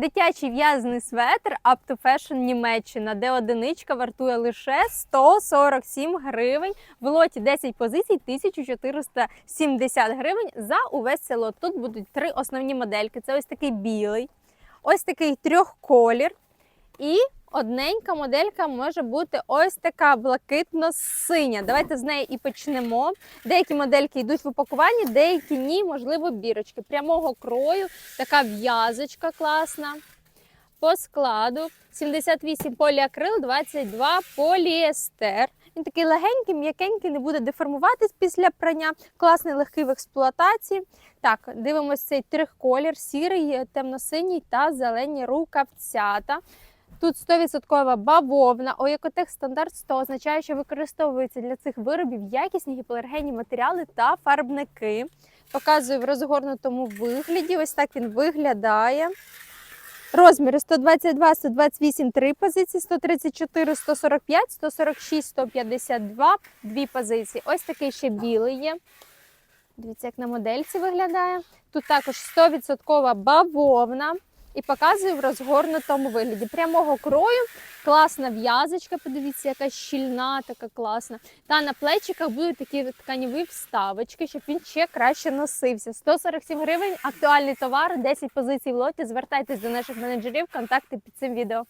Дитячий в'язаний светр Up to Fashion Німеччина, де одиничка вартує лише 147 гривень. В лоті 10 позицій 1470 гривень за увесь село. Тут будуть три основні модельки. Це ось такий білий, ось такий трьохколір і одненька моделька може бути ось така блакитно-синя. Давайте з неї і почнемо. Деякі модельки йдуть в упакуванні, деякі ні, можливо, бірочки. Прямого крою, така в'язочка класна. По складу 78 поліакрил, 22 поліестер. Він такий легенький, м'якенький, не буде деформуватись після прання. Класний, легкий в експлуатації. Так, дивимося цей трихколір, сірий, темно-синій та зелені рукавцята. Тут 100% бавовна, Оекотех стандарт 100 означає, що використовуються для цих виробів якісні гіпоалергенні матеріали та фарбники. Показую в розгорнутому вигляді. Ось так він виглядає. Розміри 122, 128, 3 позиції, 134, 145, 146, 152, 2 позиції. Ось такий ще білий є. Дивіться, як на модельці виглядає. Тут також 100% бавовна. І показую в розгорнутому вигляді. Прямого крою, класна в'язочка, подивіться, яка щільна, така класна. Та на плечиках будуть такі тканіві вставочки, щоб він ще краще носився. 147 гривень, актуальний товар, 10 позицій в лоті. Звертайтесь до наших менеджерів, контакти під цим відео.